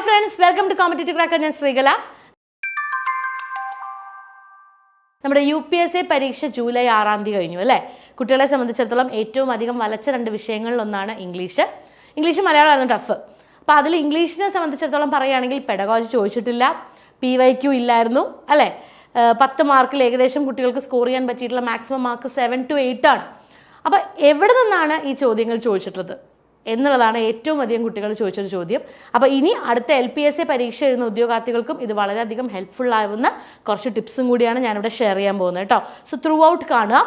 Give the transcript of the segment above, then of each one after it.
Hi friends welcome to competitive cracker ഞാൻ ശ്രീകല. നമ്മുടെ U P S A പരീക്ഷ July ആറാം തീയതി കഴിഞ്ഞു അല്ലേ? കുട്ടികളെ സംബന്ധിച്ചിടത്തോളം ഏറ്റവും അധികം വലച്ച രണ്ട് വിഷയങ്ങളിലൊന്നാണ് ഇംഗ്ലീഷ്. ഇംഗ്ലീഷ് മലയാളമായിരുന്നു ടഫ്. അപ്പോൾ അതിൽ ഇംഗ്ലീഷിനെ സംബന്ധിച്ചിടത്തോളം പറയുകയാണെങ്കിൽ പെഡഗോജി ചോദിച്ചിട്ടില്ല പി വൈ ക്യു ഇല്ലായിരുന്നു അല്ലേ? പത്ത് മാർക്കിൽ ഏകദേശം കുട്ടികൾക്ക് സ്കോർ ചെയ്യാൻ പറ്റിയിട്ടുള്ള maximum mark seven to eight ആണ്. അപ്പോൾ എവിടെ നിന്നാണ് ഈ ചോദ്യങ്ങൾ ചോദിച്ചിട്ടുള്ളത്? എന്നുള്ളതാണ് ഏറ്റവും അധികം കുട്ടികൾ ചോദിച്ചൊരു ചോദ്യം. അപ്പോൾ ഇനി അടുത്ത എൽ പി എസ് എ പരീക്ഷ എഴുതുന്ന ഉദ്യോഗാർത്ഥികൾക്കും ഇത് വളരെയധികം ഹെൽപ്ഫുൾ ആവുന്ന കുറച്ച് ടിപ്സും കൂടിയാണ് ഞാനിവിടെ ഷെയർ ചെയ്യാൻ പോകുന്നത് കേട്ടോ സോ ത്രൂ ഔട്ട് കാണുക.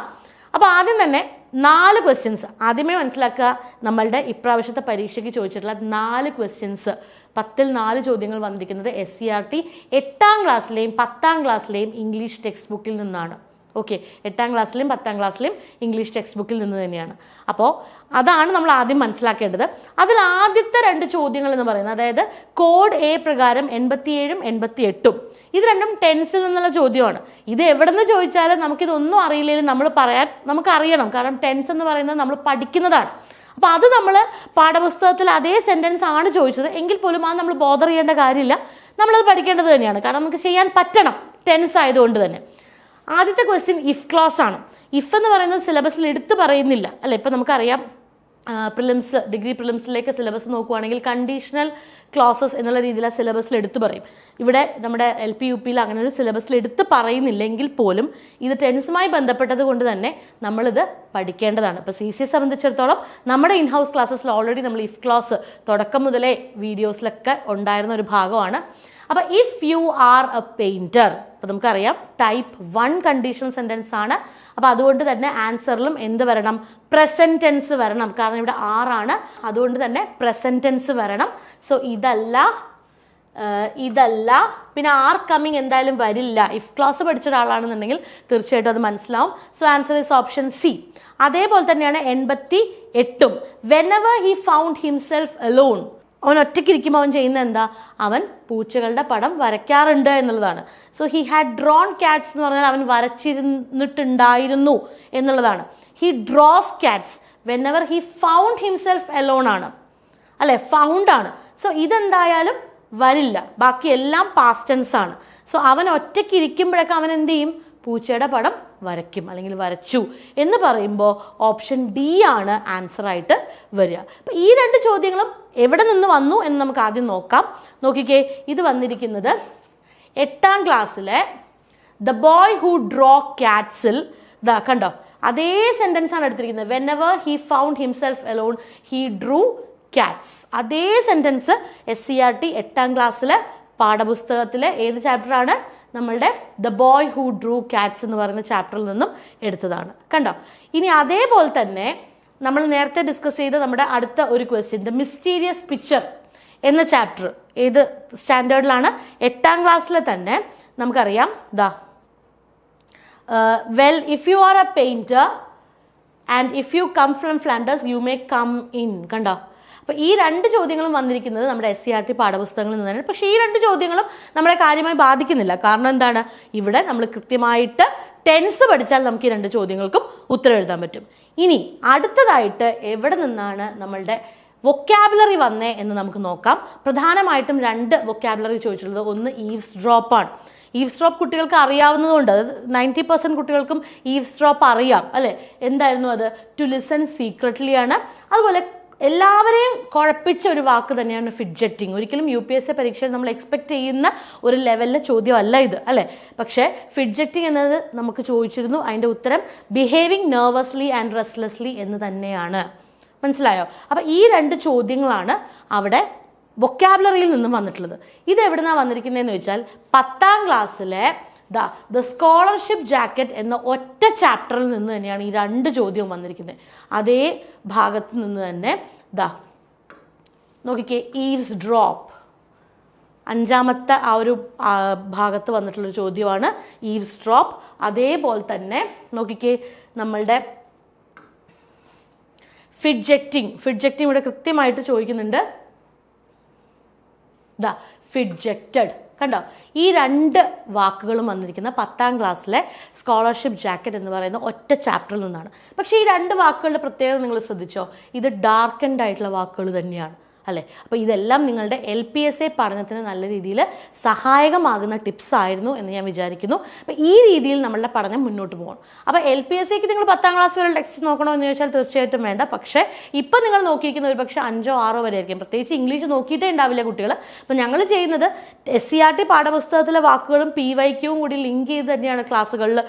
അപ്പോൾ ആദ്യം തന്നെ നാല് ക്വസ്റ്റ്യൻസ് ആദ്യമേ മനസ്സിലാക്കുക നമ്മളുടെ ഇപ്രാവശ്യത്തെ പരീക്ഷയ്ക്ക് ചോദിച്ചിട്ടുള്ള നാല് ക്വസ്റ്റ്യൻസ് പത്തിൽ നാല് ചോദ്യങ്ങൾ വന്നിരിക്കുന്നത് എസ് സി ആർ ടി എട്ടാം ക്ലാസ്സിലെയും പത്താം ക്ലാസ്സിലെയും ഇംഗ്ലീഷ് ടെക്സ്റ്റ് ബുക്കിൽ നിന്നാണ്. ഓക്കെ എട്ടാം ക്ലാസ്സിലും പത്താം ക്ലാസ്സിലും ഇംഗ്ലീഷ് ടെക്സ്റ്റ് ബുക്കിൽ നിന്ന് തന്നെയാണ്. അപ്പോൾ അതാണ് നമ്മൾ ആദ്യം മനസ്സിലാക്കേണ്ടത്. അതിൽ ആദ്യത്തെ രണ്ട് ചോദ്യങ്ങൾ എന്ന് പറയുന്നത് അതായത് കോഡ് എ പ്രകാരം എൺപത്തിയേഴും എൺപത്തി എട്ടും ഇത് രണ്ടും ടെൻസിൽ നിന്നുള്ള ചോദ്യമാണ്. ഇത് എവിടെ നിന്ന് ചോദിച്ചാലും നമുക്കിതൊന്നും അറിയില്ലെങ്കിലും നമ്മൾ പറയാൻ നമുക്ക് അറിയണം കാരണം ടെൻസ് എന്ന് പറയുന്നത് നമ്മൾ പഠിക്കുന്നതാണ്. അപ്പോൾ അത് നമ്മൾ പാഠപുസ്തകത്തിൽ അതേ സെന്റൻസ് ആണ് ചോദിച്ചത്. എങ്കിൽ പോലും അത് നമ്മൾ ബോധർ ചെയ്യേണ്ട കാര്യമില്ല. നമ്മളത് പഠിക്കേണ്ടത് തന്നെയാണ്. കാരണം നമുക്ക് ചെയ്യാൻ പറ്റണം. ടെൻസ് ആയതുകൊണ്ട് തന്നെ. ആദ്യത്തെ ക്വസ്റ്റ്യൻ ഇഫ് ക്ലാസ് ആണ്. ഇഫ് എന്ന് പറയുന്നത് സിലബസിൽ എടുത്ത് പറയുന്നില്ല. അല്ലെ? ഇപ്പം നമുക്കറിയാം പ്രിലിംസ് ഡിഗ്രി പ്രിലിംസിലേക്ക് സിലബസ് നോക്കുവാണെങ്കിൽ കണ്ടീഷണൽ ക്ലാസസ് എന്നുള്ള രീതിയിൽ ആ സിലബസിൽ എടുത്ത് പറയും. ഇവിടെ നമ്മുടെ എൽ പി യു പിയിൽ അങ്ങനെ ഒരു സിലബസിൽ എടുത്ത് പറയുന്നില്ലെങ്കിൽ പോലും ഇത് ടെൻസുമായി ബന്ധപ്പെട്ടത് കൊണ്ട് തന്നെ നമ്മളിത് പഠിക്കേണ്ടതാണ്. ഇപ്പോൾ സി സി സംബന്ധിച്ചിടത്തോളം നമ്മുടെ ഇൻഹൗസ് ക്ലാസ്സസിൽ ഓൾറെഡി നമ്മൾ ഇഫ് ക്ലാസ് തുടക്കം മുതലേ വീഡിയോസിലൊക്കെ ഉണ്ടായിരുന്ന ഒരു ഭാഗമാണ്. അപ്പോൾ if you are a painter അപ്പോൾ നമുക്കറിയാം ടൈപ്പ് വൺ കണ്ടീഷൻ സെന്റൻസ് ആണ്. അപ്പോൾ അതുകൊണ്ട് തന്നെ ആൻസറിലും എന്ത് വരണം? പ്രസന്റ് ടെൻസ് വരണം. കാരണം ഇവിടെ ആറാണ് അതുകൊണ്ട് തന്നെ പ്രസന്റ് ടെൻസ് വരണം. സോ ഇതല്ല ഇതല്ല. പിന്നെ ആർ കമ്മിങ് എന്തായാലും വരില്ല. ഇഫ് ക്ലാസ് പഠിച്ച ഒരാളാണെന്നുണ്ടെങ്കിൽ തീർച്ചയായിട്ടും അത് മനസ്സിലാവും. So answer is option C അതേപോലെ തന്നെയാണ് എൺപത്തി എട്ടും whenever he found himself alone അവൻ ഒറ്റയ്ക്ക് ഇരിക്കുമ്പോൾ അവൻ ചെയ്യുന്ന എന്താ? അവൻ പൂച്ചകളുടെ പടം വരയ്ക്കാറുണ്ട് എന്നുള്ളതാണ്. So he had drawn cats എന്ന് പറഞ്ഞാൽ അവൻ വരച്ചിരുന്നിട്ടുണ്ടായിരുന്നു എന്നുള്ളതാണ്. He draws cats whenever he found himself alone ആണ്. അല്ലെ? ഫൗണ്ട് ആണ്. സോ ഇതെന്തായാലും വരില്ല. ബാക്കി എല്ലാം പാസ്റ്റൻസ് ആണ്. സോ അവൻ ഒറ്റയ്ക്ക് ഇരിക്കുമ്പോഴൊക്കെ അവൻ എന്ത് ചെയ്യും? പൂച്ചയുടെ പടം വരയ്ക്കും അല്ലെങ്കിൽ വരച്ചു എന്ന് പറയുമ്പോൾ ഓപ്ഷൻ ഡി ആണ് ആൻസർ ആയിട്ട് വരിക. അപ്പം ഈ രണ്ട് ചോദ്യങ്ങളും എവിടെ നിന്ന് വന്നു എന്ന് നമുക്ക് ആദ്യം നോക്കാം. നോക്കിക്കേ ഇത് വന്നിരിക്കുന്നത് എട്ടാം ക്ലാസ്സിലെ ദ ബോയ് ഹൂ ഡ്രോ കാറ്റ്സിൽ ദ കണ്ടോ? അതേ സെന്റൻസ് ആണ് എടുത്തിരിക്കുന്നത്. Whenever he found himself alone he drew cats അതേ sentence S C R T എട്ടാം ക്ലാസ്സിലെ പാഠപുസ്തകത്തിലെ ഏത് ചാപ്റ്ററാണ് നമ്മളുടെ the boy who drew cats എന്ന് പറയുന്ന ചാപ്റ്ററിൽ നിന്നും എടുത്തതാണ്. കണ്ടോ? ഇനി അതേപോലെ തന്നെ നമ്മൾ നേരത്തെ ഡിസ്കസ് ചെയ്ത നമ്മുടെ അടുത്ത ഒരു ക്വസ്റ്റ്യൻ ദ മിസ്റ്റീരിയസ് പിക്ചർ എന്ന ചാപ്റ്റർ ഏത് സ്റ്റാൻഡേർഡിലാണ് എട്ടാം ക്ലാസ്സിലെ തന്നെ നമുക്കറിയാം. ദാ. Well if you are a painter and if you come from Flanders you may come in കണ്ടോ? അപ്പോൾ ഈ രണ്ട് ചോദ്യങ്ങളും വന്നിരിക്കുന്നത് നമ്മുടെ എസ് സി ആർ ടി പാഠപുസ്തകങ്ങളിൽ നിന്ന് നിന്നാണ്. പക്ഷേ ഈ രണ്ട് ചോദ്യങ്ങളും നമ്മളെ കാര്യമായി ബാധിക്കുന്നില്ല. കാരണം എന്താണ്? ഇവിടെ നമ്മൾ കൃത്യമായിട്ട് ടെൻസ് പഠിച്ചാൽ നമുക്ക് ഈ രണ്ട് ചോദ്യങ്ങൾക്കും ഉത്തരം എഴുതാൻ പറ്റും. ഇനി അടുത്തതായിട്ട് എവിടെ നിന്നാണ് നമ്മളുടെ വൊക്കാബുലറി വന്നേ എന്ന് നമുക്ക് നോക്കാം. പ്രധാനമായിട്ടും രണ്ട് വൊക്കാബുലറി ചോദിച്ചിട്ടുള്ളത് ഒന്ന് ഈവ്സ് ഡ്രോപ്പാണ് ഈവ്സ് ഡ്രോപ്പ് കുട്ടികൾക്ക് അറിയാവുന്നതുകൊണ്ട് അത് നയന്റി പെർസെന്റ് കുട്ടികൾക്കും ഈവ്സ് ഡ്രോപ്പ് അറിയാം അല്ലേ? എന്തായിരുന്നു അത്? ടു ലിസൺ സീക്രട്ട്ലി ആണ്. അതുപോലെ എല്ലാവരെയും കുഴപ്പിച്ച ഒരു വാക്ക് തന്നെയാണ് ഫിഡ്ജറ്റിംഗ് ഒരിക്കലും യു പി എസ് സി പരീക്ഷയിൽ നമ്മൾ എക്സ്പെക്ട് ചെയ്യുന്ന ഒരു ലെവലിലെ ചോദ്യമല്ല ഇത് അല്ലേ? പക്ഷേ ഫിഡ്ജറ്റിംഗ് എന്നത് നമുക്ക് ചോദിച്ചിരുന്നു. അതിന്റെ ഉത്തരം ബിഹേവിങ് നെർവസ്ലി ആൻഡ് റെസ്ലെസ്ലി എന്ന് തന്നെയാണ്. മനസ്സിലായോ? അപ്പോൾ ഈ രണ്ട് ചോദ്യങ്ങളാണ് അവിടെ വൊക്കാബുലറിയിൽ നിന്നും വന്നിട്ടുള്ളത്. ഇത് എവിടുന്നാണ് വന്നിരിക്കുന്നതെന്ന് വെച്ചാൽ പത്താം ക്ലാസ്സിലെ ദ ദ സ്കോളർഷിപ്പ് ജാക്കറ്റ് എന്ന ഒറ്റ ചാപ്റ്ററിൽ നിന്ന് തന്നെയാണ് ഈ രണ്ട് ചോദ്യവും വന്നിരിക്കുന്നത്. അതേ ഭാഗത്ത് നിന്ന് തന്നെ ദ നോക്കിക്കേ ഈവ്സ് ഡ്രോപ്പ് അഞ്ചാമത്തെ ആ ഒരു ഭാഗത്ത് വന്നിട്ടുള്ളൊരു ചോദ്യമാണ് ഈവ്സ് ഡ്രോപ്പ് അതേപോലെ തന്നെ നോക്കിക്കേ നമ്മളുടെ ഫിഡ്ജക്റ്റിംഗ് ഫിഡ്ജക്റ്റിംഗ് ഇവിടെ കൃത്യമായിട്ട് ചോദിക്കുന്നുണ്ട്. ദ ഫിഡ്ജക്റ്റഡ് കണ്ടോ? ഈ രണ്ട് വാക്കുകളും വന്നിരിക്കുന്ന പത്താം ക്ലാസ്സിലെ സ്കോളർഷിപ്പ് ജാക്കറ്റ് എന്ന് പറയുന്ന ഒറ്റ ചാപ്റ്ററിൽ നിന്നാണ്. പക്ഷേ ഈ രണ്ട് വാക്കുകളുടെ പ്രത്യേകത നിങ്ങൾ ശ്രദ്ധിച്ചോ? ഇത് ഡാർക്കൻഡ് ആയിട്ടുള്ള വാക്കുകൾ തന്നെയാണ്. അല്ലേ? അപ്പോൾ ഇതെല്ലാം നിങ്ങളുടെ എൽ പി എസ് എ പഠനത്തിന് നല്ല രീതിയിൽ സഹായകമാകുന്ന ടിപ്സ് ആയിരുന്നു എന്ന് ഞാൻ വിചാരിക്കുന്നു. അപ്പോൾ ഈ രീതിയിൽ നമ്മളുടെ പഠനം മുന്നോട്ട് പോകണം. അപ്പോൾ എൽ പി എസ് സിക്ക് നിങ്ങൾ പത്താം ക്ലാസ് വരെ ടെക്സ്റ്റ് നോക്കണോ എന്ന് ചോദിച്ചാൽ തീർച്ചയായിട്ടും വേണ്ട. പക്ഷേ ഇപ്പം നിങ്ങൾ നോക്കിയിരിക്കുന്ന ഒരു പക്ഷേ അഞ്ചോ ആറോ വരെ ആയിരിക്കും പ്രത്യേകിച്ച് ഇംഗ്ലീഷ് നോക്കിയിട്ടേ ഉണ്ടാവില്ല കുട്ടികൾ അപ്പോൾ ഞങ്ങൾ ചെയ്യുന്നത് എസ് സി ആർ ടി പാഠപുസ്തകത്തിലെ വാക്കുകളും പി വൈക്കും കൂടി ലിങ്ക് ചെയ്ത് തന്നെയാണ് ക്ലാസ്സുകളിൽ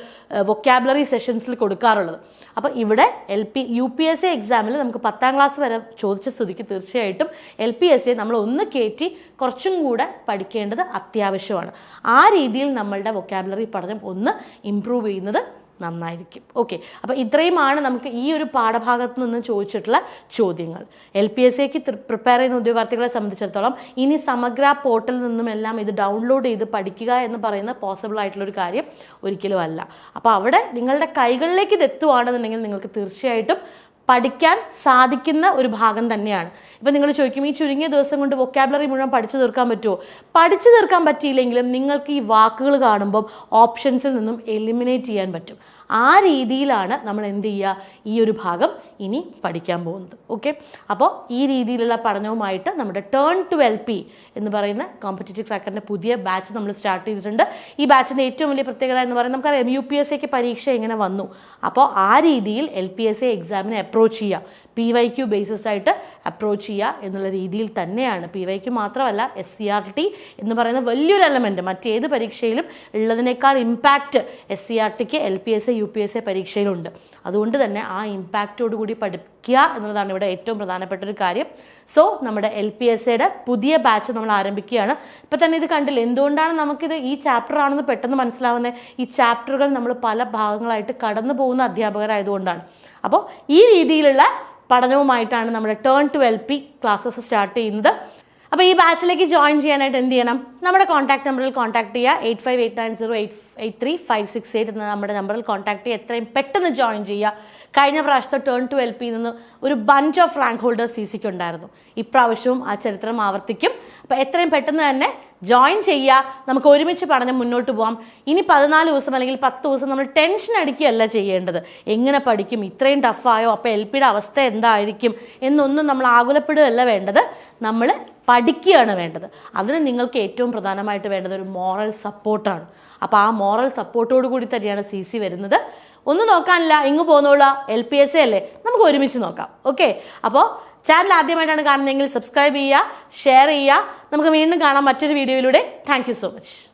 വൊക്കാബുലറി സെഷൻസിൽ കൊടുക്കാറുള്ളത്. അപ്പോൾ ഇവിടെ L P U P S C എക്സാമിൽ നമുക്ക് പത്താം ക്ലാസ് വരെ ചോദിച്ച സ്ഥിതിക്ക് തീർച്ചയായിട്ടും എൽ പി എസ് സി നമ്മൾ ഒന്ന് കയറ്റി കുറച്ചും കൂടെ പഠിക്കേണ്ടത് അത്യാവശ്യമാണ്. ആ രീതിയിൽ നമ്മളുടെ വൊക്കാബുലറി പഠനം ഒന്ന് ഇമ്പ്രൂവ് ചെയ്യുന്നത് നന്നായിരിക്കും. ഓക്കെ അപ്പോൾ ഇത്രയുമാണ് നമുക്ക് ഈ ഒരു പാഠഭാഗത്ത് നിന്ന് ചോദിച്ചിട്ടുള്ള ചോദ്യങ്ങൾ. എൽ പി എസ് സിക്ക് പ്രിപ്പയർ ചെയ്യുന്ന ഉദ്യോഗാർത്ഥികളെ സംബന്ധിച്ചിടത്തോളം ഇനി സമഗ്ര പോർട്ടലിൽ നിന്നും എല്ലാം ഇത് ഡൗൺലോഡ് ചെയ്ത് പഠിക്കുക എന്ന് പറയുന്ന പോസിബിൾ ആയിട്ടുള്ളൊരു കാര്യം ഒരിക്കലും അല്ല. അപ്പോൾ അവിടെ നിങ്ങളുടെ കൈകളിലേക്ക് ഇത് എത്തുവാണെന്നുണ്ടെങ്കിൽ നിങ്ങൾക്ക് തീർച്ചയായിട്ടും പഠിക്കാൻ സാധിക്കുന്ന ഒരു ഭാഗം തന്നെയാണ്. ഇപ്പം നിങ്ങൾ ചോദിക്കും ഈ ചുരുങ്ങിയ ദിവസം കൊണ്ട് വൊക്കാബുലറി മുഴുവൻ പഠിച്ചു തീർക്കാൻ പറ്റുമോ പഠിച്ചു തീർക്കാൻ പറ്റിയില്ലെങ്കിലും നിങ്ങൾക്ക് ഈ വാക്കുകൾ കാണുമ്പം ഓപ്ഷൻസിൽ നിന്നും എലിമിനേറ്റ് ചെയ്യാൻ പറ്റും. ആ രീതിയിലാണ് നമ്മൾ എന്ത് ചെയ്യുക ഈ ഒരു ഭാഗം ഇനി പഠിക്കാൻ പോകുന്നത്. ഓക്കെ അപ്പോൾ ഈ രീതിയിലുള്ള പഠനവുമായിട്ട് നമ്മുടെ ടേൺ ടു എൽ പി എന്ന് പറയുന്ന കോമ്പറ്റേറ്റീവ് ക്രാക്കറിന്റെ പുതിയ ബാച്ച് നമ്മൾ സ്റ്റാർട്ട് ചെയ്തിട്ടുണ്ട്. ഈ ബാച്ചിന്റെ ഏറ്റവും വലിയ പ്രത്യേകത എന്ന് പറയുന്നത് നമുക്കറിയാം യു പി എസ് സിക്ക് പരീക്ഷ എങ്ങനെ വന്നു? അപ്പോൾ ആ രീതിയിൽ എൽ പി എസ് സി എക്സാമിനെ അപ്രോച്ച് ചെയ്യുക. പി വൈ ക്യു ബേസിസ് ആയിട്ട് അപ്രോച്ച് ചെയ്യുക എന്നുള്ള രീതിയിൽ തന്നെയാണ്. പി വൈ ക്യു മാത്രമല്ല എസ് സി ആർ ടി എന്ന് പറയുന്ന വലിയൊരു എലമെന്റ് മറ്റേത് പരീക്ഷയിലും ഉള്ളതിനേക്കാൾ impact S C R tick L P S U P S A പരീക്ഷയിലുണ്ട്. അതുകൊണ്ട് തന്നെ ആ ഇമ്പാക്റ്റോട് കൂടി പഠിക്കുക എന്നുള്ളതാണ് ഇവിടെ ഏറ്റവും പ്രധാനപ്പെട്ട ഒരു കാര്യം. സോ നമ്മുടെ എൽ പി എസ് എയുടെ പുതിയ ബാച്ച് നമ്മൾ ആരംഭിക്കുകയാണ്. ഇപ്പം തന്നെ ഇത് കണ്ടില്ല? എന്തുകൊണ്ടാണ് നമുക്കിത് ഈ ചാപ്റ്റർ ആണെന്ന് പെട്ടെന്ന് മനസ്സിലാവുന്നത് ഈ ചാപ്റ്ററുകൾ നമ്മൾ പല ഭാഗങ്ങളായിട്ട് കടന്നു പോകുന്ന അധ്യാപകരായതുകൊണ്ടാണ്. അപ്പോൾ ഈ രീതിയിലുള്ള പഠനവുമായിട്ടാണ് നമ്മുടെ turn to L P classes start ചെയ്യുന്നത്. അപ്പോൾ ഈ ബാച്ചിലേക്ക് ജോയിൻ ചെയ്യാനായിട്ട് എന്ത് ചെയ്യണം? നമ്മുടെ കോൺടാക്ട് നമ്പറിൽ കോൺടാക്ട് ചെയ്യുക. Eight five eight nine zero eight eight three five six eight എന്ന നമ്മുടെ നമ്പറിൽ കോൺടാക്ട് ചെയ്യുക. എത്രയും പെട്ടെന്ന് ജോയിൻ ചെയ്യുക. കഴിഞ്ഞ പ്രാവശ്യത്തെ ടേൺ ടു എൽ പി നിന്ന് ഒരു bunch of rank holders C സിക്ക് ഉണ്ടായിരുന്നു. ഇപ്രാവശ്യവും ആ ചരിത്രം ആവർത്തിക്കും. അപ്പോൾ എത്രയും പെട്ടെന്ന് തന്നെ ജോയിൻ ചെയ്യുക. നമുക്ക് ഒരുമിച്ച് പഠനം മുന്നോട്ട് പോകാം ഇനി പതിനാല് ദിവസം അല്ലെങ്കിൽ പത്ത് ദിവസം നമ്മൾ ടെൻഷൻ അടിക്കുകയല്ല ചെയ്യേണ്ടത്. എങ്ങനെ പഠിക്കും? ഇത്രയും ടഫായോ അപ്പോൾ എൽ പിയുടെ അവസ്ഥ എന്തായിരിക്കും? എന്നൊന്നും നമ്മൾ ആകുലപ്പെടുകയല്ല വേണ്ടത്. നമ്മൾ പഠിക്കുകയാണ് വേണ്ടത്. അതിന് നിങ്ങൾക്ക് ഏറ്റവും പ്രധാനമായിട്ട് വേണ്ടത് ഒരു മോറൽ സപ്പോർട്ടാണ് അപ്പോൾ ആ മോറൽ സപ്പോർട്ടോട് കൂടി തന്നെയാണ് സി സി വരുന്നത്. ഒന്നും നോക്കാനില്ല ഇങ്ങ് പോന്നോളൂ. എൽ പി എസ് എ അല്ലേ? നമുക്ക് ഒരുമിച്ച് നോക്കാം. ഓക്കെ അപ്പോൾ ചാനൽ ആദ്യമായിട്ടാണ് കാണുന്നതെങ്കിൽ സബ്സ്ക്രൈബ് ചെയ്യുക ഷെയർ ചെയ്യുക. നമുക്ക് വീണ്ടും കാണാം മറ്റൊരു വീഡിയോയിലൂടെ താങ്ക് സോ മച്ച്